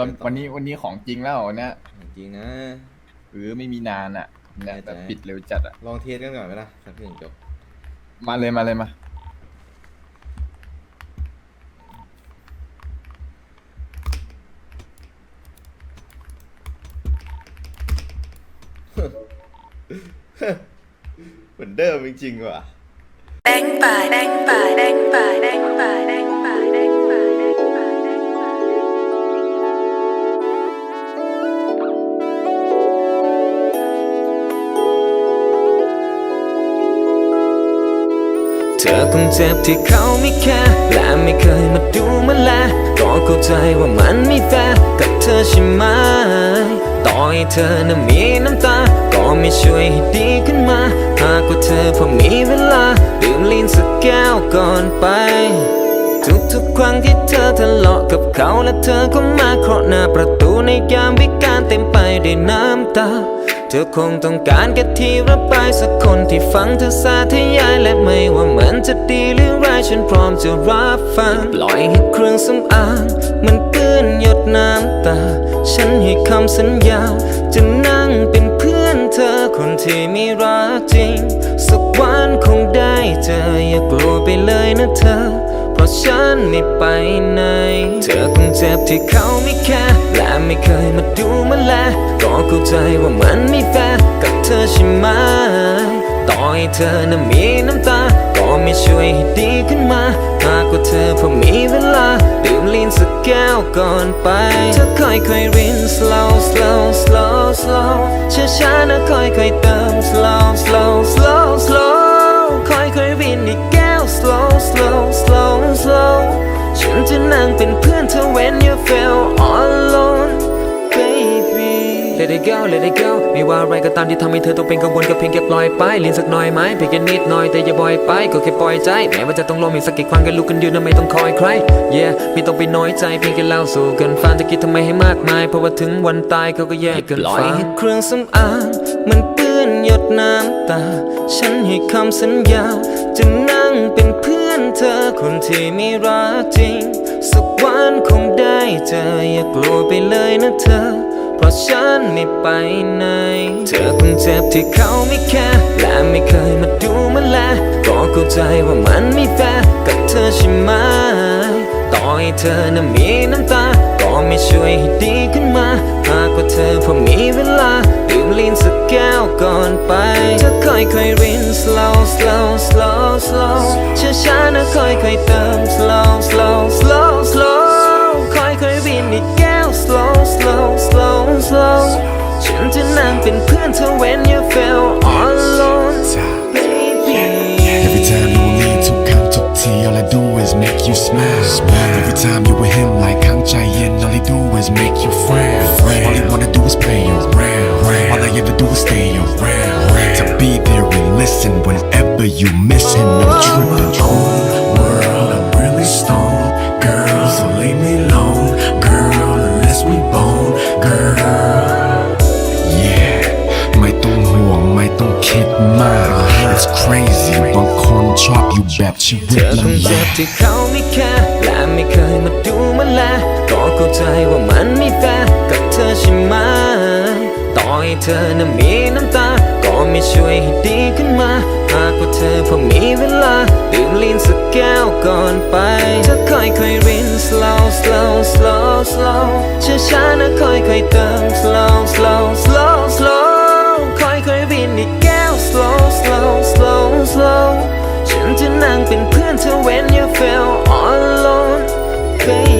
ตอนวันนี้วันนี้ของจริงแล้ววันเนี้ยจริงนะ หรือไม่มีนานอะเนี่ยแน่ใจแต่ปิดเร็วจัดอะ ลองเทสกันก่อนไหมล่ะสักเพลงจบ มาเลยมาเลยมา เหมือนเดิมจริงๆว่ะ Bang by bang by bang by เธอคงเจ็บที่เขาไม่แค่และไม่เคยมาดูมาแลก็เข้าใจว่ามันไม่แฟร์กับเธอใช่ไหมต่อให้เธอน่ะมีน้ำตา ก็ไม่ช่วยให้ดีขึ้นมา หากว่าเธอพอมีเวลาดื่มลีนสักแก้วก่อนไป ทุกๆครั้งที่เธอทะเลาะกับเขาและเธอก็มาเคาะหน้าประตูในยามวิการเต็มไปด้วยน้ำตา เธอคงต้องการแค่ที่ระบายสักคนที่ฟังเธอสาธยายและไม่ว่ามันจะดีหรือร้ายฉันพร้อมจะรับฟัง ปล่อยให้เครื่องสำอางมันเปื้อนหยดน้ำตา ฉันให้คำสัญญา จะนั่งเป็นเพื่อนเธอคนที่มีรักจริง สักวันคงได้เจออย่ากลัวไปเลยนะเธอ เพราะฉันไม่ไปไหน เธอคงเจ็บที่เขาไม่แค่และ ไม่เคยมาดูมาแล ก็เข้าใจว่ามันไม่แฟร์กับเธอใช่ไหมต่อให้เธอน่ะมีน้ำตา ก็ไม่ช่วยให้ดีขึ้นมา หากว่าเธอพอมีเวลา ดื่มลีนสักแก้วก่อนไป เธอค่อยๆริน slow slow slow slow ช้าๆนะค่อยๆเติม slow slow slow slow ค่อยๆรินอีกแก้ว slow slow slow slow ฉันจะนั่งเป็นเพื่อน Let it go let it go ไม่ว่าอะไรก็ตามที่ทำให้เธอต้องเป็นกังวลก็เพียงแค่ปล่อยไปลินสักหน่อยไหมเพียงแค่นิดหน่อยแต่อย่าบ่อยไปก็แค่ปล่อยใจแม้ว่าจะต้องลมอีกสักกี่ครั้งก็ลุกกันยืนนะไม่ต้องคอยใคร yeah ไม่ต้องไปน้อยใจเพียงแค่เล่าสู่กันฟังจะคิดทำไมให้มากมายเพราะว่าถึงวันตายเขาก็แยกกันฟังเครื่องสำอางมันเปื้อนหยดน้ำตา ฉันให้คำสัญญาจะนั่งเป็นเพื่อนเธอคนที่มีรักจริง สักวันคงได้เจออย่ากลัวไปเลยนะเธอ เพราะฉันไม่ไปไหน เธอคงเจ็บที่เขาไม่แค่และไม่เคยมาดูมาแลก็เข้าใจว่ามันไม่แฟร์กับเธอใช่ไหมต่อให้เธอน่ะมีน้ำตา ก็ไม่ช่วยให้ดีขึ้นมาหากว่าเธอพอมีเวลาดื่มลีนสักแก้วก่อนไปเธอค่อยๆริน slow slow slow slow ช้าๆนะค่อยๆเติม slow tea, all I do is make you smile. Every time you with him, like Kang Chayin, all he do is make you frown. All he wanna do is play around. All I ever do is stay around. To be there and listen whenever you miss แบบชีเธวิตอคงลำเจ็บากที่เขาไม่แค่และไม่เคยมาดูมาแลก็เข้าใจว่ามันไม่แฟร์กับเธอใช่ไหมต่อให้เธอน่ะมีน้ำตา ก็ไม่ช่วยให้ดีขึ้นมาหากว่าเธอพอมีเวลาดื่มลีนสักแก้วก่อนไปเธอค่อยๆริน slow slow slow slow ช้าๆนะค่อยๆเติม slow slow slow slow ค่อยๆรินอีกแก้ว slow slow slow slow จะนั่งเป็นเพื่อนเธอ when you feel all alone baby.